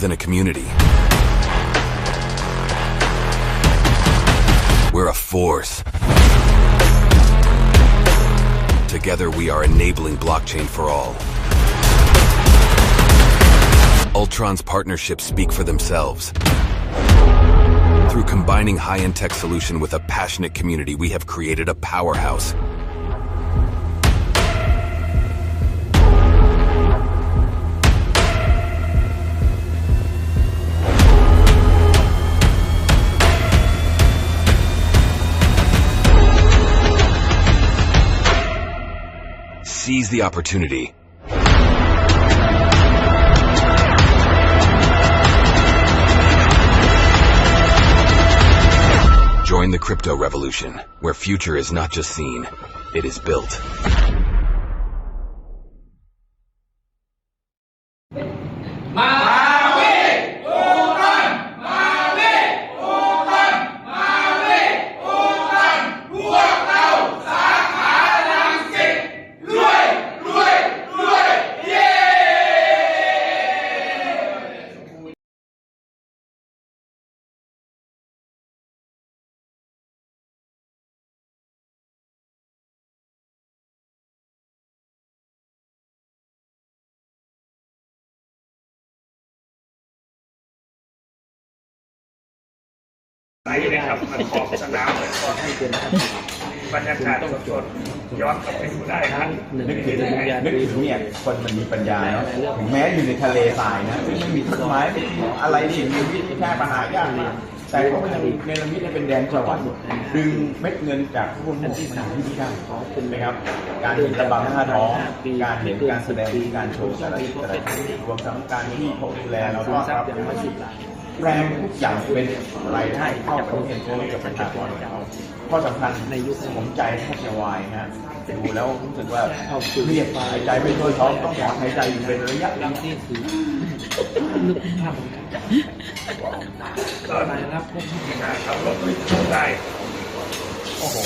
We're than a community. We're a force. Together, we are enabling blockchain for all. Ultron's partnerships speak for themselves. Through combining high-end tech solution with a passionate community, we have created a powerhouse. Seize the opportunity. Join the crypto revolution, where future is not just seen, it is built. ไหลเลยครับมันขอบสนามเลยขอให้เป็นบรรยากาศสดๆย้อนกลับไปดูได้ครับนึกถึงนึกถึงเนี่ยคนมันมีปัญญาเนาะถึงแม้อยู่ในทะเลทรายนะซึ่งไม่มีต้นไม้ไม่มีอะไรสิ่งมีชีวิตที่แค่ปัญหายากมากแต่เขาก็ยังเนรมิตให้เป็นแดนสวรรค์ดึงเม็ดเงินจากทุกคนหมดมาอยู่ที่นี่ได้เป็นไหมครับ การเห็นระบำหน้าท้อง การเห็นการแสดงการโชว์อะไรอะไรรวมทั้งการที่เขาดูแลเราต้อนรับ แรงทุกอย่างเป็นรายได้เข้าไปเห็นโชว์กับประชาชนเขาข้อสำคัญในยุคผมใจแทบจะวายฮะดูแล้วรู้สึกว่าเครียดหายใจไม่ทั่วท้องต้องถอนหายใจอยู่เป็นระยะระยะนี่คือนึกภาพเหมือนกันตอนนี้ครับขับรถไปดูได้โอ้โห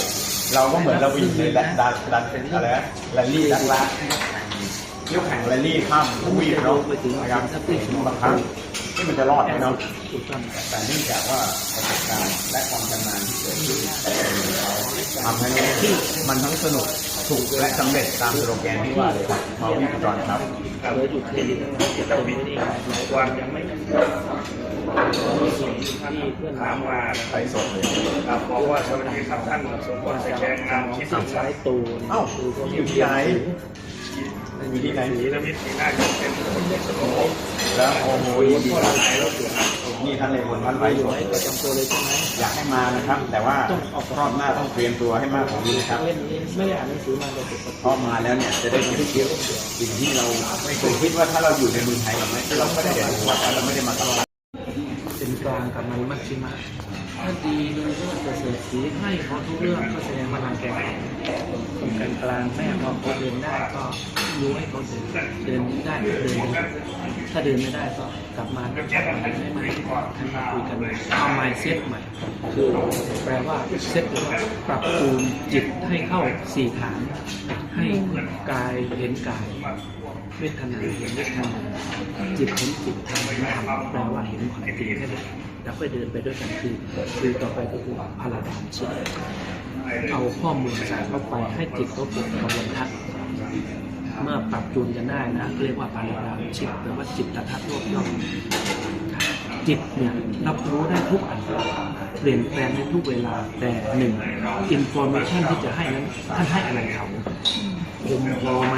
เราก็เหมือนเราไปอยู่ในแรนดันดันเป็นอะไรนะแรลลี่ดักลาเที่ยวแข่งแรลลี่ข้ามทวีปเนาะนะครับบางครั้ง ที่มันจะรอดไหมเนาะถูกต้องแต่เนื่องจากว่าประสบการณ์และความชำนาญที่เกิดขึ้นทำให้มันทั้งสนุกถูกและสำเร็จตามสโลแกนที่ว่าเลยมาวิ่งจอนครับเหลืออยู่เครดิตจะบินวันยังไม่สิ่งที่เพื่อนถามมาไปสดเลยครับบอกว่าสวัสดีครับท่านสมบูรณ์แสดงนามคิดสิ่งสาสายตูเอ้าอยู่ที่ไหน อยู่ที่ไหนสีนมิตรสีหน้าจะเป็นคนเล็กสโลแล้วโอ้โหยินดีคนครับไหนเราถึงนี่ท่านในบนท่านไปสดประจำตัวเลยใช่ไหมอยากให้มานะครับ แต่ว่าต้องออกรอบหน้าต้องเตรียมตัวให้มากกว่านี้ครับเล่นไม่ได้อ่านหนังสือมาเลยพราะมาแล้วเนี่ยจะได้คิดเกี่ยวสิ่งที่เราไม่เคยคิดว่าถ้าเราอยู่ในเมืองไทยเราไม่เราไม่ได้เรียนรู้ว่าแต่เราไม่ได้มาสัมผัสเป็นกลางกับมันมัชชิมะถ้าดีเลยก็จะเสริสีให้เขาทุกเรื่องก็แสดงพลังแก่ กลางกลางแม่พอเขาเดินได้ก็รู้ให้เขาเดินเดินได้เดินไปถ้าเดินไม่ได้ก็กลับมาให้มาให้มาคุยกันเอาไมเซ็ตใหม่ คือแปลว่าเซ็ตหรือว่าปรับปรุงจิตให้เข้าสี่ฐาน ให้กายเห็นกายเวทนาเห็นเวทนาจิตเห็นจิตธรรมธรรมแปลว่าเห็นความจริงแค่นั้นแล้วก็เดินไปด้วยกันคือคือต่อไปก็คือพลาดามชิต เอาข้อมูลใส่เข้าไปให้จิตเขาเกิดกระบวนทัศน์เมื่อปรับจูนกันได้นะเรียกว่าพลาดามจิตหรือว่าจิตตทัศน์รวบย่อมจิตเนี่ยรับรู้ได้ทุกอันเปลี่ยนแปลงได้ทุกเวลาแต่หนึ่งอินโฟมชันที่จะให้นั้นท่านให้อะไรเขาคมพอไหม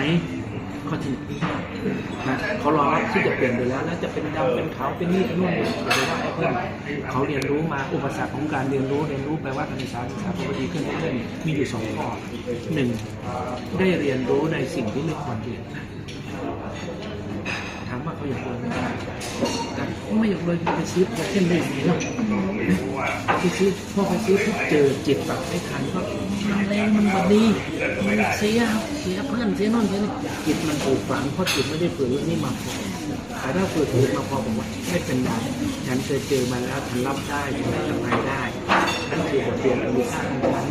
ข้อที่หนึ่งนะเขารอรับที่จะเปลี่ยนไปแล้วนะจะเป็นดำเป็นขาวเป็นนี่เป็นนู่นเนี่ยหรือว่าเพิ่มเขาเรียนรู้มาอุปสรรคของการเรียนรู้เรียนรู้แปลว่าการศึกษาศึกษาปกติขึ้นเรื่อยๆมีอยู่สองข้อหนึ่งได้เรียนรู้ในสิ่งที่ไม่ควรเรียนถามว่าเขาอยากเรียนไหม ไม่อยากเลยไปซื้อไปเช่นเลยเนาะไปซื้อพอไปซื้อปุ๊บเจอจิตแบบไม่ทันก็แรงมันบดีมันเสียเสียเพื่อนเสียน่นเสียนี่จิตมันปลูกฝังเพราะจิตไม่ได้ฝึกเรื่องนี้มาพอแต่ถ้าฝึกฝึกมาพอผมว่าไม่เป็นไรฉันเคยเจอมาแล้วฉันรับได้ฉันทำงานได้นั่นคือบทเรียนอันมีค่าของฉัน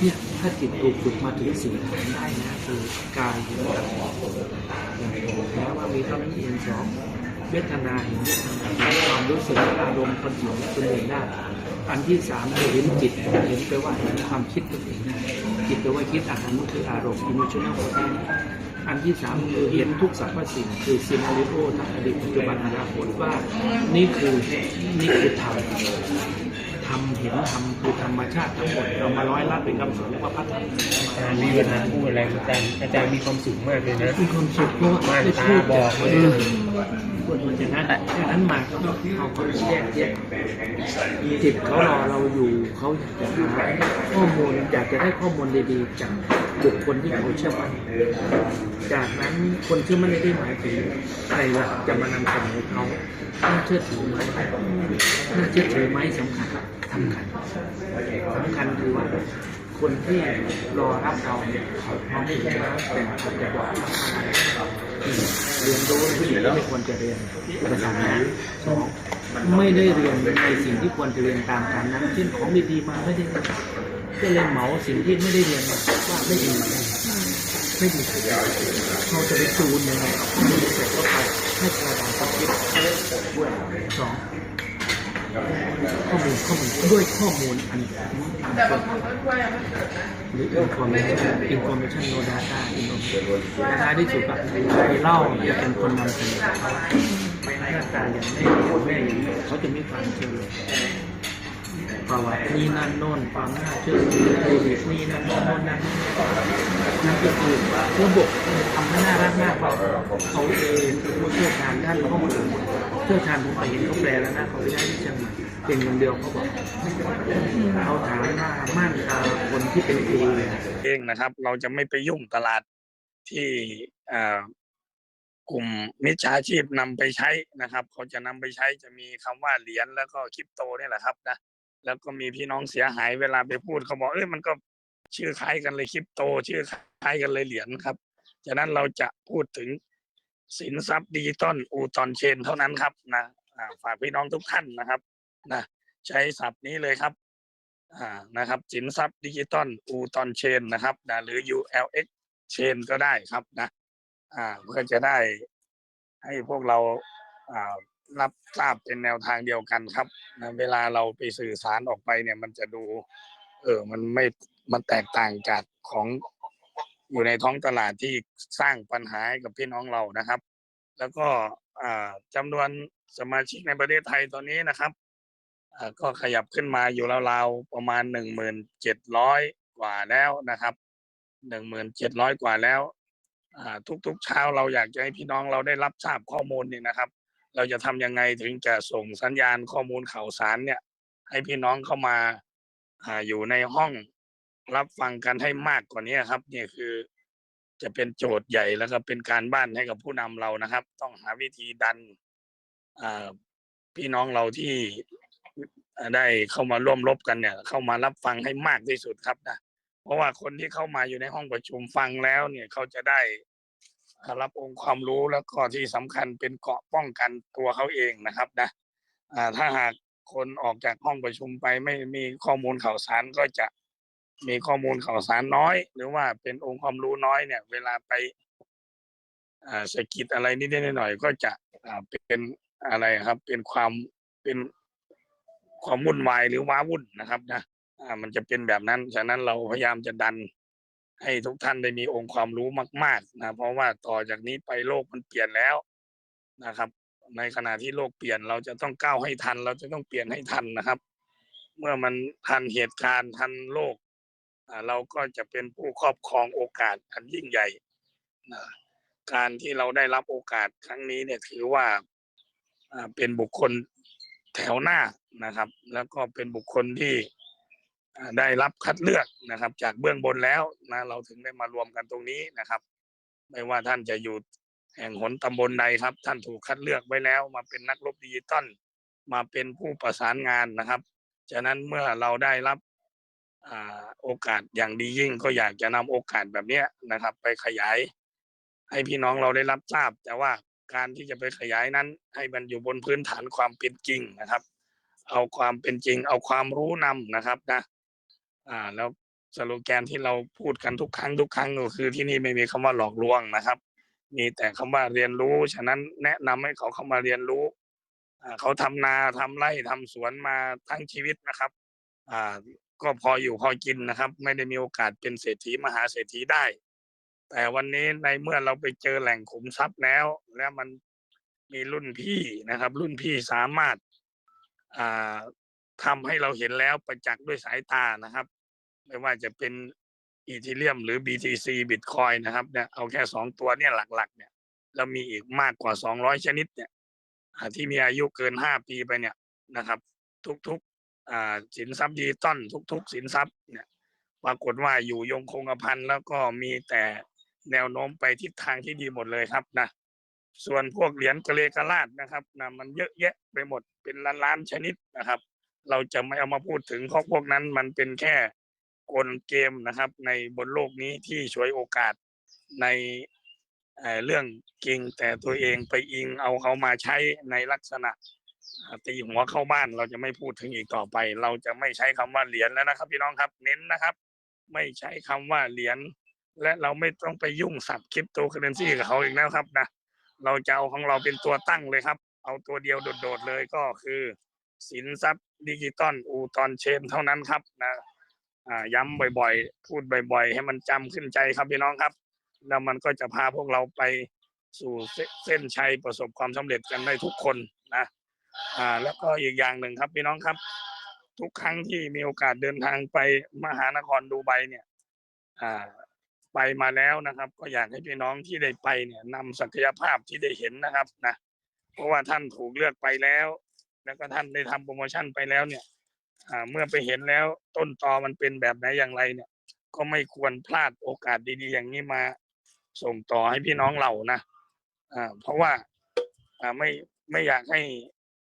เนี่ยถ้าจิตถูกฝึกมาถึงสี่ฐานได้นะคือกายเห็นธรรมอย่างแม้ว่ามีเท่านั้นเองสอง เวทนาเห็นเวทนาใช้ความรู้สึกอารมณ์คนอื่นคนอื่นได้อันที่สามคือเห็นจิตเห็นไปว่าเห็นความคิดคนอื่นได้จิตแปลว่าคิดอาหารมันคืออารมณ์ emotional body อันที่สามคือเห็นทุกสรรพสิ่งคือซีนาริโอทั้งอดีตปัจจุบันอนาคตว่านี่คือนี่คือธรรมธรรมเห็นธรรมคือธรรมชาติทั้งหมดเรามาร้อยลัดเป็นคำสอนเรียกว่าพัฒนาอาจารย์มีเวลาพูดอะไรอาจารย์อาจารย์มีความสุขมากเลยนะมีความสุขเพราะว่าม่านได้ตาพูดบอกเลย พูดมันจะนั้นจากนั้นมาเอาควาแยกแยะจิตเขารอเราอยู่เขาอยากจะหาข้อมูลอยากจะได้ข้อมูลดีๆจากบุคคลที่เขาเชื่อมั่นจากนั้นคนเชื่อมั่นไม่ได้หมายถึงใครละจะมานำเสนอเขาน่าเชื่อถือไหมน่าเชื่อถือไหมสำคัญสำคัญสำคัญคือว่าคนที่รอรับเราเนี่ยเขาพร้อมที่จะรับแต่เขาจะบอกว่า เรียนรู้ในสิ่งที่ไม่ควรจะเรียนภาษาสองไม่ได้เรียนในสิ่งที่ควรจะเรียนตามการนั้นเช่นของดีๆมาไม่ได้เรียนก็เลยเหมาสิ่งที่ไม่ได้เรียนมาว่าไม่ดีไม่ดีเราจะไปจูนยังไงเอาข้อมูลเสร็จเข้าไปให้กระดานความคิดด้วยสอง ข้อมูลข้อมูลด้วยข้อมูลอันอันหรือ information information no data information ท้ายที่สุดแบบไปเล่าจะเป็นคนนำเสนอหน้าตาอย่างแม่อย่างแม่อย่างนี้เขาจะไม่ฟังเชื่อ ประวัตินี่นั่นโน่นความน่าเชื่อถือเครดิตนี่นั่นโน่นนั่นนั่นก็คือระบบทำให้น่ารักมากกว่าเขาเองผู้เชี่ยวชาญด้านข้อมูลเชี่ยวชาญผมไปเห็นเขาแปลแล้วนะเขาไปได้ที่เชียงใหม่เป็นเงินเดียวเขาบอกเขาถามว่าม่านตาคนที่เป็นเอเลยเองนะครับ เราจะไม่ไปยุ่งตลาดที่กลุ่มมิจฉาชีพนำไปใช้นะครับ เขาจะนำไปใช้จะมีคำว่าเหรียญแล้วก็คริปโตนี่แหละครับนะ แล้วก็มีพี่น้องเสียหายเวลาไปพูดเขาบอกเอ้ยมันก็ชื่อคล้ายกันเลยคริปโต ชื่อคล้ายกันเลยเหรียญครับฉะนั้นเราจะพูดถึงสินทรัพย์ดิจิตอลอูตอนเชนเท่านั้นครับนะฝากพี่น้องทุกท่านนะครับนะใช้ศัพท์นี้เลยครับอ่านะครับ สินทรัพย์ดิจิตอลอูตอนเชนนะครับนะหรือ ULX เชนก็ได้ครับนะอ่าเพื่อจะได้ให้พวกเราอ่า รับทราบเป็นแนวทางเดียวกันครับนะเวลาเราไปสื่อสารออกไปเนี่ย มันจะดู เออ มันไม่ มันแตกต่างจากของอยู่ในท้องตลาดที่สร้างปัญหาให้กับพี่น้องเรานะครับ แล้วก็จำนวนสมาชิกในประเทศไทยตอนนี้นะครับก็ขยับขึ้นมาอยู่ราวๆประมาณหนึ่งหมื่นเจ็ดร้อยกว่าแล้วนะครับหนึ่งหมื่นเจ็ดร้อยกว่าแล้วทุกๆเช้าเราอยากจะให้พี่น้องเราได้รับทราบข้อมูลนี่นะครับ เราจะทำยังไงถึงจะส่งสัญญาณข้อมูลข่าวสารเนี่ย ให้พี่น้องเข้ามาอ่าอยู่ในห้องรับฟังกันให้มากกว่านี้ครับเนี่ยคือจะเป็นโจทย์ใหญ่แล้วก็เป็นการบ้านให้กับผู้นำเรานะครับ ต้องหาวิธีดันอ่าพี่น้องเราที่อ่าได้เข้ามาร่วมรบกันเนี่ย เข้ามารับฟังให้มากที่สุดครับนะเพราะว่าคนที่เข้ามาอยู่ในห้องประชุมฟังแล้วเนี่ยเขาจะได้ รับองค์ความรู้แล้วก็ที่สำคัญเป็นเกราะป้องกันตัวเขาเองนะครับนะถ้าหากคนออกจากห้องประชุมไปไม่มีข้อมูลข่าวสารก็จะมีข้อมูลข่าวสารน้อย หรือว่าเป็นองค์ความรู้น้อยเนี่ย เวลาไปสกิดอะไรนิดหน่อยก็จะเป็นอะไรครับ เป็นความเป็นความวุ่นวายหรือว้าวุ่นนะครับนะมันจะเป็นแบบนั้น ฉะนั้นเราพยายามจะดัน ให้ทุกท่านได้มีองค์ความรู้มาก ๆ นะ เพราะว่าต่อจากนี้ไปโลกมันเปลี่ยนแล้วนะครับ ในขณะที่โลกเปลี่ยนเราจะต้องก้าวให้ทัน เราจะต้องเปลี่ยนให้ทันนะครับ เมื่อมันทันเหตุการณ์ทันโลกเราก็จะเป็นผู้ครอบครองโอกาสอันยิ่งใหญ่นะการที่เราได้รับโอกาสครั้งนี้เนี่ยถือว่าเป็นบุคคลแถวหน้านะครับ แล้วก็เป็นบุคคลที่ ได้รับคัดเลือกนะครับ จากเบื้องบนแล้วนะเราถึงได้มารวมกันตรงนี้นะครับ ไม่ว่าท่านจะอยู่แห่งหนตำบลใดครับ ท่านถูกคัดเลือกไว้แล้ว มาเป็นนักรบดิจิตอลมาเป็นผู้ประสานงานนะครับฉะนั้นเมื่อเราได้รับอโอกาสอย่างดียิ่งก็อยากจะนำโอกาสแบบเนี้นะครับ ไปขยาย ให้พี่น้องเราได้รับทราบ แต่ว่าการที่จะไปขยายนั้น ให้มันอยู่บนพื้นฐานความเป็นจริงนะครับ เอาความเป็นจริง เอาความรู้นำนะครับนะ อ่า แล้วสโลแกนที่เราพูดกันทุกครั้งทุกครั้งก็คือที่นี่ไม่มีคำว่าหลอกลวงนะครับ มีแต่คำว่าเรียนรู้ ฉะนั้นแนะนำให้เขาเข้ามาเรียนรู้อ่าเขาทำนาทำไร่ทำสวนมาทั้งชีวิตนะครับ อ่า ก็พออยู่พอกินนะครับ ไม่ได้มีโอกาสเป็นเศรษฐีมหาเศรษฐีได้ แต่วันนี้ในเมื่อเราไปเจอแหล่งขุมทรัพย์แล้ว แล้วมันมีรุ่นพี่นะครับ รุ่นพี่สามารถอ่า ทำให้เราเห็นแล้วประจักษ์ด้วยสายตานะครับ ไม่ว่าจะเป็นอีทีเรียมหรือ BTC Bitcoin นะครับเนี่ยเอาแค่สองตัวเนี่ยหลักๆ เนี่ยเรามีอีกมากกว่าสองร้อยชนิดเนี่ยที่มีอายุเกินห้าปีไปเนี่ยนะครับ ทุกๆอ่าสินทรัพย์ดิจิตอลทุก ๆ สินทรัพย์เนี่ยปรากฏว่าอยู่ยงคงกระพันแล้วก็มีแต่แนวโน้มไปทิศทางที่ดีหมดเลยครับนะส่วนพวกเหรียญกระเลกระลาดนะครับนะมันเยอะแยะไปหมดเป็นล้านล้านๆชนิดนะครับ เราจะไม่เอามาพูดถึงเพราะพวกนั้นมันเป็นแค่กลเกมนะครับ ในบนโลกนี้ที่ช่วยโอกาสในเรื่องจริงแต่ตัวเองไปอิงเอาเขามาใช้ในลักษณะตีหัวเข้าบ้านเราจะไม่พูดถึงอีกต่อไป เราจะไม่ใช้คำว่าเหรียญแล้วนะครับ พี่น้องครับเน้นนะครับ ไม่ใช้คำว่าเหรียญและเราไม่ต้องไปยุ่งสับคริปโตเคอเรนซีกับเขาอีกแล้วครับนะเราจะเอาของเราเป็นตัวตั้งเลยครับ เอาตัวเดียวโดดๆเลยก็คือสินทรัพย์ ดิจิตอลอูตอนเชนเท่านั้นครับนะย้ำบ่อยๆ พูดบ่อย ๆ ให้มันจำขึ้นใจครับพี่น้องครับ แล้วมันก็จะพาพวกเราไปสู่เส้นชัยประสบความสำเร็จกันได้ทุกคนนะอ่าแล้วก็อีกอย่างหนึ่งครับพี่น้องครับ ทุกครั้งที่มีโอกาสเดินทางไปมหานครดูไบเนี่ยอ่าไปมาแล้วนะครับ ก็อยากให้พี่น้องที่ได้ไปเนี่ยนำศักยภาพที่ได้เห็นนะครับนะเพราะว่าท่านถูกเลือกไปแล้ว แล้วก็ท่านได้ทำโปรโมชั่นไปแล้วเนี่ยอ่าเมื่อไปเห็นแล้วต้นตอมันเป็นแบบไหนอย่างไรเนี่ย ก็ไม่ควรพลาดโอกาสดีๆ อย่างนี้มาส่งต่อให้พี่น้องเรานะอ่าเพราะว่าอ่าไม่ไม่อยากให้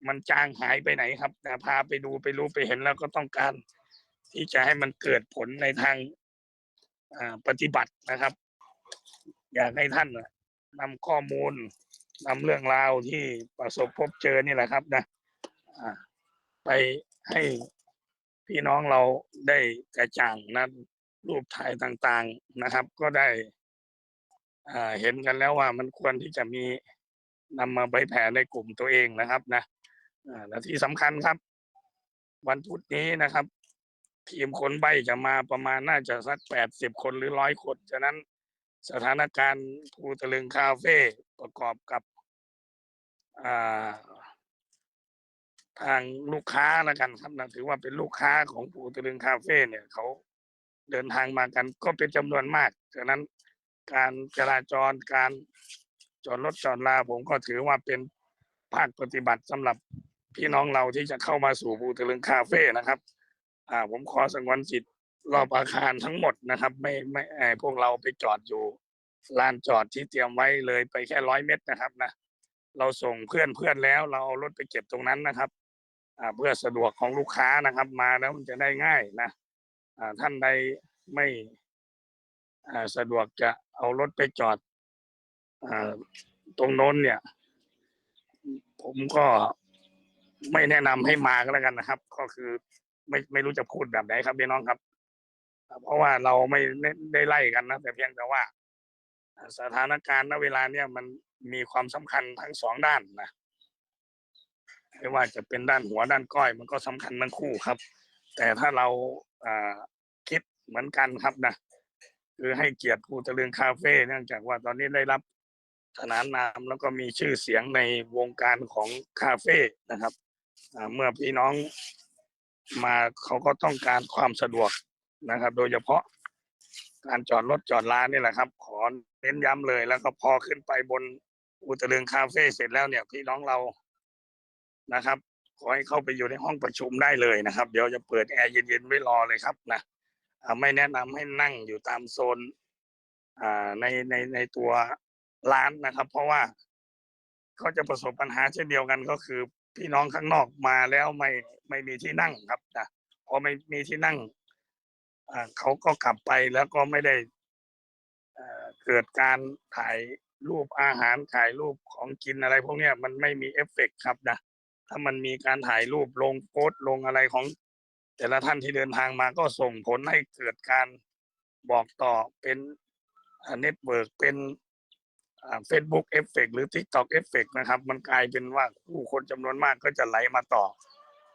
มันจางหายไปไหนครับแต่พาไปดูไปรู้ไปเห็นแล้วก็ต้องการ ที่จะให้มันเกิดผลในทางอ่าปฏิบัตินะครับ อยากให้ท่านนำข้อมูลนำเรื่องราวที่ประสบพบเจอนี่แหละครับนะ ไปให้พี่น้องเราได้กระจ่างนะรูปถ่ายต่างๆนะครับ ก็ได้เห็นกันแล้วว่ามันควรที่จะมีนำมาไปแผ่ในกลุ่มตัวเองนะครับนะและที่สำคัญครับ วันพุธนี้นะครับ ทีมคนใบจะมาประมาณน่าจะสักแปดสิบคนหรือร้อยคน ฉะนั้นสถานการณ์ภูตะลึงคาเฟ่ประกอบกับ ทางลูกค้าแล้วกันครับนะถือว่าเป็นลูกค้าของภูตะลึงคาเฟ่เนี่ยเขาเดินทางมากันก็เป็นจำนวนมากฉะนั้นการจราจรการจอดรถจอดลาผมก็ถือว่าเป็นภาคปฏิบัติสำหรับพี่น้องเราที่จะเข้ามาสู่ภูตะลึงคาเฟ่นะครับ อ่า ผมขอสงวนสิทธิ์รอบอาคารทั้งหมดนะครับ ไม่ไม่ไอพวกเราไปจอดอยู่ลานจอดที่เตรียมไว้เลยไปแค่ร้อยเมตรนะครับนะเราส่งเพื่อนเพื่อนแล้ว เราเอารถไปเก็บตรงนั้นนะครับ เพื่อสะดวกของลูกค้านะครับ มาแล้วมันจะได้ง่ายนะท่านใดไม่สะดวกจะเอารถไปจอดตรงโน้นเนี่ย ผมก็ไม่แนะนำให้มาก็แล้วกันนะครับ ก็คือไม่ไม่รู้จะพูดแบบไหนครับพี่น้องครับ เพราะว่าเราไม่ได้ไล่กันนะแต่เพียงแต่ว่าอ่าสถานการณ์ณเวลาเนี่ยมันมีความสำคัญทั้งสองด้านนะ ไม่ว่าจะเป็นด้านหัวด้านก้อย มันก็สำคัญทั้งคู่ครับ แต่ถ้าเราอคิดเหมือนกันครับนะคือให้เกียรติภูตะเลืองคาเฟ่เนื่องจากว่าตอนนี้ได้รับขนานนามแล้วก็มีชื่อเสียงในวงการของคาเฟ่นะครับเมื่อพี่น้องมาเขาก็ต้องการความสะดวกนะครับ โดยเฉพาะการจอดรถจอดลานนี่แหละครับ ขอเน้นย้ำเลยแล้วก็พอขึ้นไปบนอุตะลึงคาเฟ่เสร็จแล้วเนี่ย พี่น้องเรา นะครับ ขอให้เข้าไปอยู่ในห้องประชุมได้เลยนะครับ เดี๋ยวจะเปิดแอร์เย็นๆไว้รอเลยครับนะไม่แนะนำให้นั่งอยู่ตามโซนในในในตัวร้านนะครับ เพราะว่าเขาจะประสบปัญหาเช่นเดียวกันก็คือ พี่น้องข้างนอกมาแล้วไม่ไม่มีที่นั่งครับนะพอไม่มีที่นั่งเขาก็กลับไปแล้วก็ไม่ได้เกิดการถ่ายรูปอาหารถ่ายรูปของกินอะไรพวกนี้มันไม่มีเอฟเฟกต์ครับนะ ถ้ามันมีการถ่ายรูปลงโพสต์ลงอะไรของ แต่ละท่านที่เดินทางมาก็ส่งผลให้เกิดการบอกต่อเป็นเน็ตเวิร์กเป็นเฟซบุ๊กเอฟเฟกหรือ TikTok เอฟเฟกนะครับ มันกลายเป็นว่าผู้คนจำนวนมากก็จะไหลมาต่อ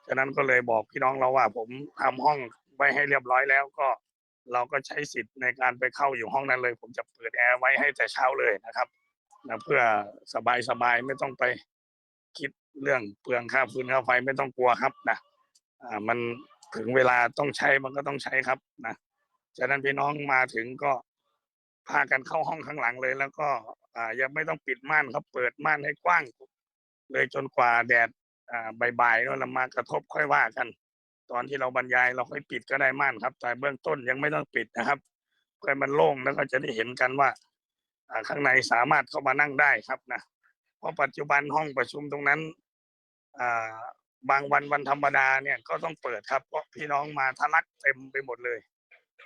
ฉะนั้นก็เลยบอกพี่น้องเราว่า ผมทำห้องไว้ให้เรียบร้อยแล้วก็เราก็ใช้สิทธิ์ในการไปเข้าอยู่ห้องนั้นเลย ผมจะเปิดแอร์ไว้ให้แต่เช้าเลยนะครับนะเพื่อสบายสบายๆไม่ต้องไปคิด เรื่องเปลืองค่าฟืนค่าไฟไม่ต้องกลัวครับนะอ่ามันถึงเวลาต้องใช้มันก็ต้องใช้ครับนะฉะนั้นพี่น้องมาถึงก็พากันเข้าห้องข้างหลังเลย แล้วก็อ่ายังไม่ต้องปิดม่านครับ เปิดม่านให้กว้าง เลยจนกว่าแดดอ่าบ่ายๆแล้วมากระทบค่อยว่ากัน ตอนที่เราบรรยายเราค่อยปิดก็ได้ม่านครับ แต่เบื้องต้นยังไม่ต้องปิดนะครับเพื่อให้มันโล่งแล้วก็จะได้เห็นกันว่าข้างในสามารถเข้ามานั่งได้ครับนะเพราะปัจจุบันห้องประชุมตรงนั้น บางวันวันธรรมดาเนี่ยก็ต้องเปิดครับ เพราะพี่น้องมาทะลักเต็มไปหมดเลย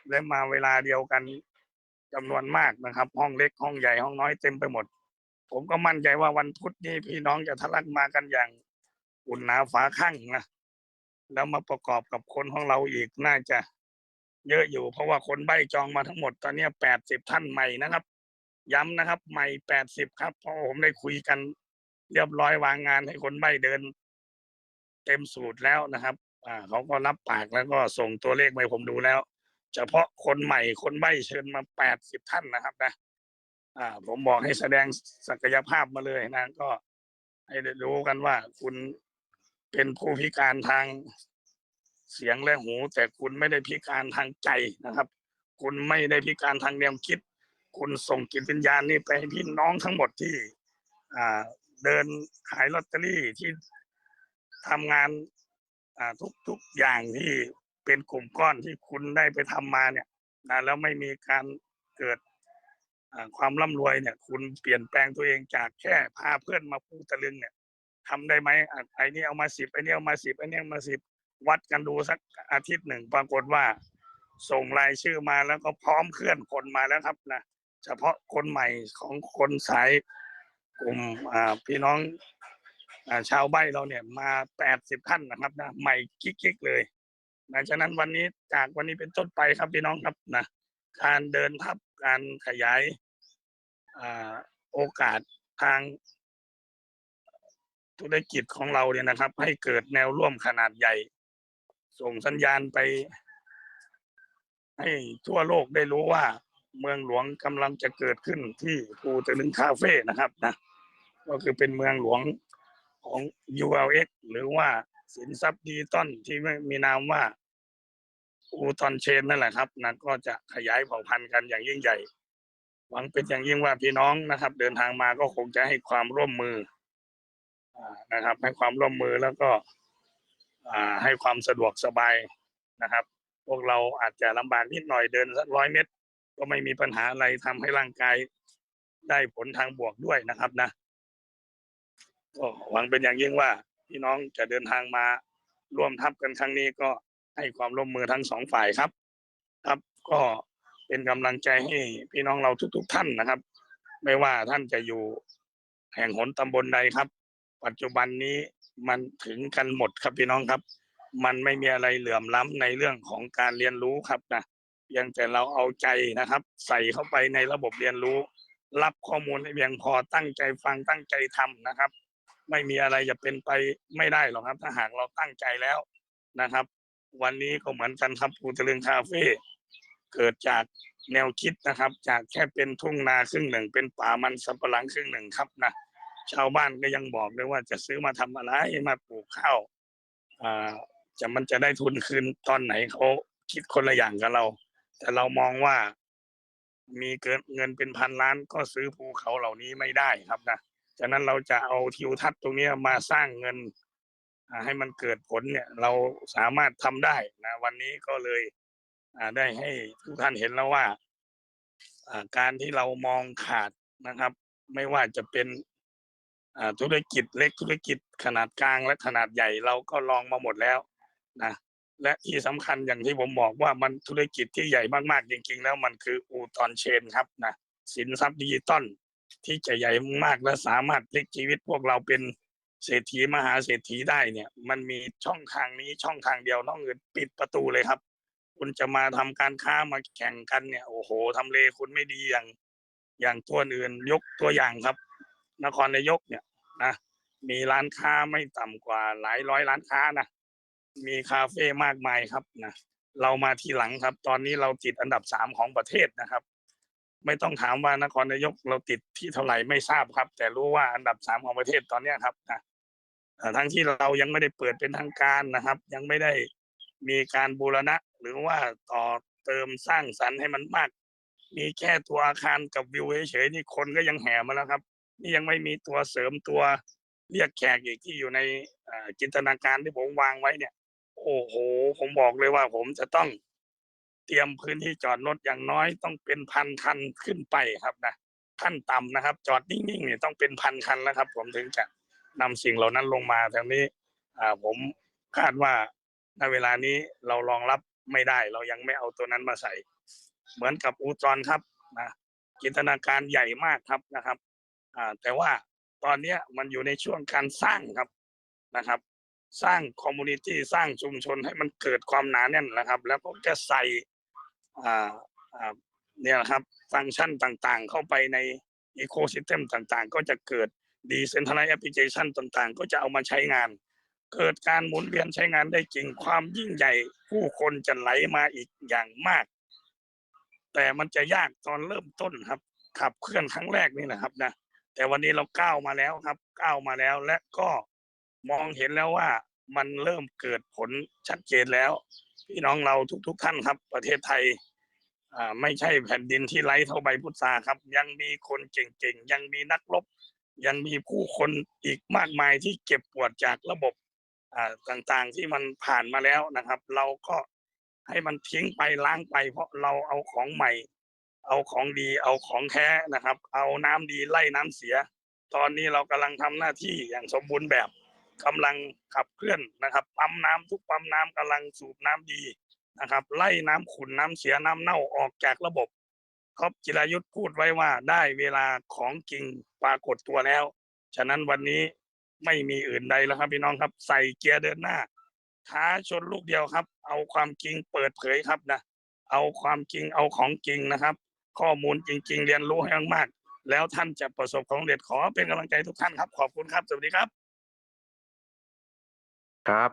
และมาเวลาเดียวกันจำนวนมากนะครับ ห้องเล็กห้องใหญ่ห้องน้อยเต็มไปหมด ผมก็มั่นใจว่าวันพุธนี้พี่น้องจะทะลักมากันอย่างอุ่นหนาฝาข้างนะแล้วมาประกอบกับคนของเราอีกน่าจะเยอะอยู่ เพราะว่าคนใบจองมาทั้งหมดตอนนี้แปดสิบท่านใหม่นะครับ ย้ำนะครับ ใหม่แปดสิบครับเพราะผมได้คุยกันเรียบร้อยวางงานให้คนใบเดิน เต็มสูตรแล้วนะครับ อ่าเขาก็รับปากแล้วก็ส่งตัวเลขมาให้ผมดูแล้ว เฉพาะคนใหม่คนใบเชิญมาแปดสิบท่านนะครับนะ อ่า ผมบอกให้แสดงศักยภาพมาเลยนะก็ ให้ได้รู้กันว่าคุณเป็นผู้พิการทางเสียงและหู แต่คุณไม่ได้พิการทางใจนะครับ คุณไม่ได้พิการทางแนวคิด คุณส่งจิตวิญญาณนี่ไปให้พี่น้องทั้งหมดที่ อ่า เดินขายลอตเตอรี่ที่ ทำงานอ่าทุกทุกอย่างที่เป็นกลุ่มก้อนที่คุณได้ไปทำมาเนี่ยนะแล้วไม่มีการเกิดความร่ำรวยเนี่ย คุณเปลี่ยนแปลงตัวเองจากแค่พาเพื่อนมาปูตะลึงเนี่ยทำได้ไหมไอ้นี่เอามาสิบไอ้นี่เอามาสิบไอ้นี่เอามาสิบวัดกันดูสักอาทิตย์หนึ่งปรากฏว่าส่งรายชื่อมาแล้วก็พร้อมเคลื่อนคนมาแล้วครับนะเฉพาะคนใหม่ของคนสายกลุ่มอ่าพี่น้อง ชาวใบเราเนี่ยมาแปดสิบท่านนะครับนะใหม่กิ๊กๆเลยนะฉะนั้นวันนี้จากวันนี้เป็นต้นไปครับพี่น้องครับนะการเดินทับการขยายอโอกาสทางธุรกิจของเราเนี่ยนะครับ ให้เกิดแนวร่วมขนาดใหญ่ ส่งสัญญาณไป ให้ทั่วโลกได้รู้ว่าเมืองหลวงกำลังจะเกิดขึ้นที่ภูตะลึงคาเฟ่นะครับนะก็คือเป็นเมืองหลวง ของ ULX หรือว่าสินทรัพย์ดิจิตอลที่มีนามว่าอูตอนเชนนั่นแหละครับนะก็จะขยายเผ่าพันธุ์กันอย่างยิ่งใหญ่ หวังเป็นอย่างยิ่งว่าพี่น้องนะครับ เดินทางมาก็คงจะให้ความร่วมมือนะครับ ให้ความร่วมมือแล้วก็ให้ความสะดวกสบายนะครับ พวกเราอาจจะลำบากนิดหน่อยเดินสักร้อยเมตร ก็ไม่มีปัญหาอะไรทำให้ร่างกายได้ผลทางบวกด้วยนะครับนะ ก็หวังเป็นอย่างยิ่งว่าพี่น้องจะเดินทางมาร่วมทัพกันครั้งนี้ก็ให้ความร่วมมือทั้งสองฝ่ายครับ ครับก็เป็นกำลังใจให้พี่น้องเราทุก ๆ ท่านนะครับ ไม่ว่าท่านจะอยู่แห่งหนตำบลใดครับ ปัจจุบันนี้มันถึงกันหมดครับพี่น้องครับ มันไม่มีอะไรเหลื่อมล้ำในเรื่องของการเรียนรู้ครับนะเพียงแต่เราเอาใจนะครับ ใส่เข้าไปในระบบเรียนรู้ รับข้อมูลให้เพียงพอตั้งใจฟังตั้งใจทำนะครับ ไม่มีอะไรจะเป็นไปไม่ได้หรอกครับ ถ้าหากเราตั้งใจแล้วนะครับ วันนี้ก็เหมือนกันครับภูตะลึงคาเฟ่เกิดจากแนวคิดนะครับ จากแค่เป็นทุ่งนาครึ่งหนึ่ง เป็นป่ามันสำปะหลังครึ่งหนึ่งครับนะชาวบ้านก็ยังบอกเลยว่าจะซื้อมาทำอะไรมาปลูกข้าวอ่าจะมันจะได้ทุนคืนตอนไหนเขาคิดคนละอย่างกับเรา แต่เรามองว่ามีเกินเงินเป็นพันล้านก็ซื้อภูเขาเหล่านี้ไม่ได้ครับนะ ฉะนั้นเราจะเอาทิวทัศน์ตรงนี้มาสร้างเงินให้มันเกิดผลเนี่ย เราสามารถทำได้นะวันนี้ก็เลยได้ให้ทุกท่านเห็นแล้วว่าการที่เรามองขาดนะครับ ไม่ว่าจะเป็นธุรกิจเล็กธุรกิจขนาดกลางและขนาดใหญ่เราก็ลองมาหมดแล้วนะและที่สำคัญอย่างที่ผมบอกว่ามันธุรกิจที่ใหญ่มากๆจริงๆ แล้วมันคืออูตอนเชนครับนะสินทรัพย์ดิจิตอล ที่จะใหญ่มากและสามารถพลิกชีวิตพวกเราเป็นเศรษฐีมหาเศรษฐีได้เนี่ย มันมีช่องทางนี้ช่องทางเดียวนอกอื่นปิดประตูเลยครับ คุณจะมาทำการค้ามาแข่งกันเนี่ย โอ้โหทำเลคุณไม่ดีอย่าง อย่างตัวอื่นยกตัวอย่างครับ นครนายกเนี่ยนะมีร้านค้าไม่ต่ำกว่าหลายร้อยร้านค้านะมีคาเฟ่มากมายครับนะเรามาทีหลังครับ ตอนนี้เราติดอันดับสามของประเทศนะครับ ไม่ต้องถามว่านครนายกเราติดที่เท่าไหร่ไม่ทราบครับ แต่รู้ว่าอันดับสามของประเทศตอนนี้ครับนะทั้งที่เรายังไม่ได้เปิดเป็นทางการนะครับ ยังไม่ได้มีการบูรณะ หรือว่าต่อเติมสร้างสรรค์ให้มันมาก มีแค่ตัวอาคารกับวิวเฉยๆนี่คนก็ยังแห่มาแล้วครับ นี่ยังไม่มีตัวเสริมตัวเรียกแขกอีกที่อยู่ในจินตนาการที่ผมวางไว้เนี่ย โอ้โห ผมบอกเลยว่าผมจะต้อง เตรียมพื้นที่จอดรถอย่างน้อยต้องเป็นพันคันขึ้นไปครับนะขั้นต่ำนะครับ จอดนิ่งๆเนี่ยต้องเป็นพันคันแล้วครับ ผมถึงจะนำสิ่งเหล่านั้นลงมาทางนี้อ่าผมคาดว่าในเวลานี้เรารองรับไม่ได้ เรายังไม่เอาตัวนั้นมาใส่ เหมือนกับอูจรครับนะจินตนาการใหญ่มากครับนะครับอ่าแต่ว่าตอนเนี้ยมันอยู่ในช่วงการสร้างครับนะครับ สร้างคอมมูนิตี้สร้างชุมชนให้มันเกิดความหนาแน่นนะครับ แล้วก็จะใส่ เนี่ยครับฟังก์ชันต่างๆ เข้าไปในอีโค y ิสเต็มต่างๆ ก็จะเกิดดีเซนท r ล z แอปพลิเคชันต่างๆ ก็จะเอามาใช้งาน เกิดการหมุนเวียนใช้งานได้จริงความยิ่งใหญ่ผู้คนจะไหลมาอีกอย่างมาก แต่มันจะยากตอนเริ่มต้นครับ ขับเคลื่อนครั้งแรกนี่นะครับนะแต่วันนี้เราก้าวมาแล้วครับก้าวมาแล้วและก็มองเห็นแล้วว่ามันเริ่มเกิดผลชัดเจนแล้ว พี่น้องเราทุก ๆ ท่านครับ ประเทศไทยไม่ใช่แผ่นดินที่ไร้เท่าใบพุทราครับ ยังมีคนเก่งๆ ยังมีนักรบ ยังมีผู้คนอีกมากมายที่เก็บปวดจากระบบต่างๆที่มันผ่านมาแล้วนะครับ เราก็ให้มันทิ้งไปล้างไป เพราะเราเอาของใหม่ เอาของดีเอาของแท้นะครับ เอาน้ำดีไล่น้ำเสีย ตอนนี้เรากำลังทำหน้าที่อย่างสมบูรณ์แบบ กำลังขับเคลื่อนนะครับปั๊มน้ำทุกปั๊มน้ำกำลังสูบน้ำดีนะครับ ไล่น้ำขุ่นน้ำเสียน้ำเน่าออกจากระบบท็อปจิรายุทธ์พูดไว้ว่าได้เวลาของจริงปรากฏตัวแล้ว ฉะนั้นวันนี้ไม่มีอื่นใดแล้วครับพี่น้องครับ ใส่เกียร์เดินหน้าท้าชนลูกเดียวครับ เอาความจริงเปิดเผยครับนะเอาความจริงเอาของจริงนะครับ ข้อมูลจริง ๆ เรียนรู้ให้มากๆแล้วท่านจะประสบความสำเร็จขอเป็นกำลังใจทุกท่านครับ ขอบคุณครับ สวัสดีครับ ครับ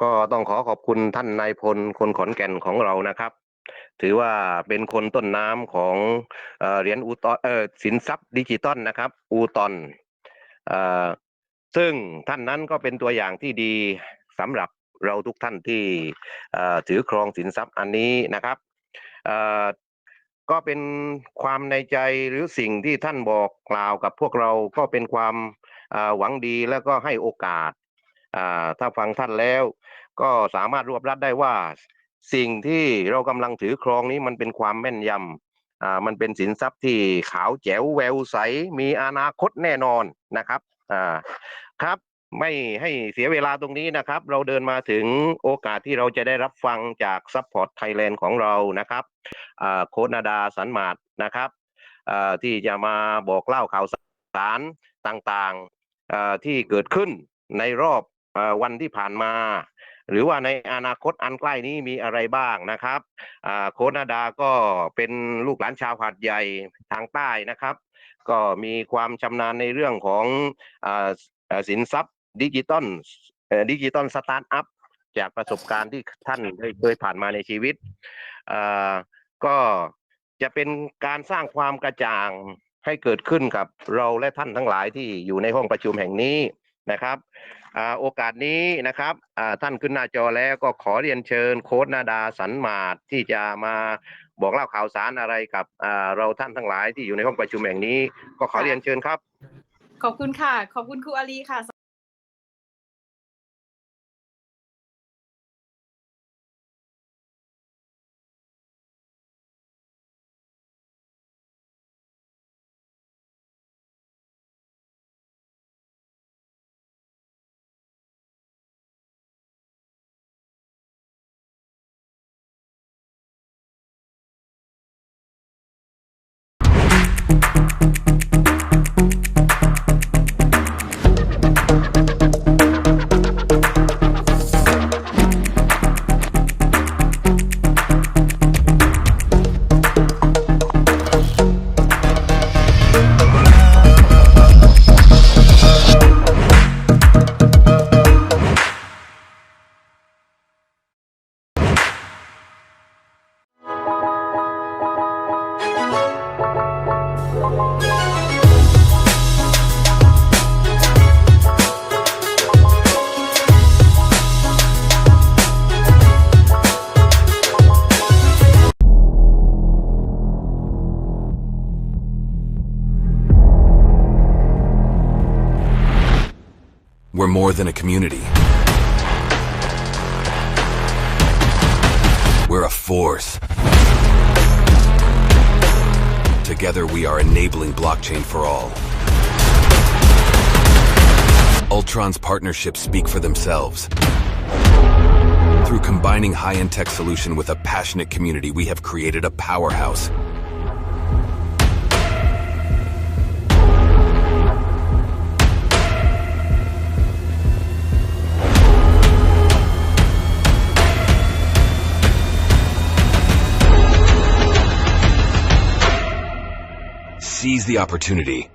ก็ต้องขอขอบคุณท่านนายพลคนขอนแก่นของเรานะครับ ถือว่าเป็นคนต้นน้ำของเอ่อเหรียญอูตอนเออสินทรัพย์ดิจิตอลนะครับ อูตอนเอ่อซึ่งท่านนั้นก็เป็นตัวอย่างที่ดีสำหรับเราทุกท่านที่เอ่อถือครองสินทรัพย์อันนี้นะครับเอ่อก็เป็นความในใจหรือสิ่งที่ท่านบอกกล่าวกับพวกเราก็เป็นความเอ่อหวังดีแล้วก็ให้โอกาส ถ้าฟังท่านแล้ว ก็สามารถรวบรัดได้ว่า สิ่งที่เรากำลังถือครองนี้มันเป็นความแม่นยำอ่ามันเป็นสินทรัพย์ที่ขาวแจ๋วแววใส มีอนาคตแน่นอนนะครับอ่าครับไม่ให้เสียเวลาตรงนี้นะครับ เราเดินมาถึงโอกาสที่เราจะได้รับฟังจากซัพพอร์ตไทยแลนด์ของเรานะครับอ่าโคดนาดาสันมาดนะครับอ่าที่จะมาบอกเล่าข่าวสารต่างๆอ่าที่เกิดขึ้นในรอบ วันที่ผ่านมา หรือว่าในอนาคตอันใกล้นี้มีอะไรบ้างนะครับโคนาดาก็เป็นลูกหลานชาวหาดใหญ่ทางใต้นะครับ ก็มีความชำนาญในเรื่องของอสินทรัพย์ดิจิตอลดิจิตอลสตาร์ทอัพจากประสบการณ์ที่ท่านได้เคยผ่านมาในชีวิต ก็จะเป็นการสร้างความกระจ่างให้เกิดขึ้นกับเราและท่านทั้งหลายที่อยู่ในห้องประชุมแห่งนี้ นะครับอโอกาสนี้นะครับท่านขึ้นหน้าจอแล้วก็ขอเรียนเชิญโค้ดนาดาสันมาดที่จะมาบอกเล่าข่าวสารอะไรกับเราท่านทั้งหลายที่อยู่ในห้องประชุมแห่งนี้ ก็ขอเรียนเชิญครับ ขอบคุณค่ะ ขอบคุณครูอาลีค่ะ Than a community. We're a force. Together, we are enabling blockchain for all. Ultron's partnerships speak for themselves. Through combining high-end tech solution with a passionate community, we have created a powerhouse. Seize the opportunity.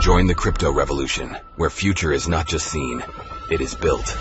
Join the crypto revolution, where future is not just seen, it is built.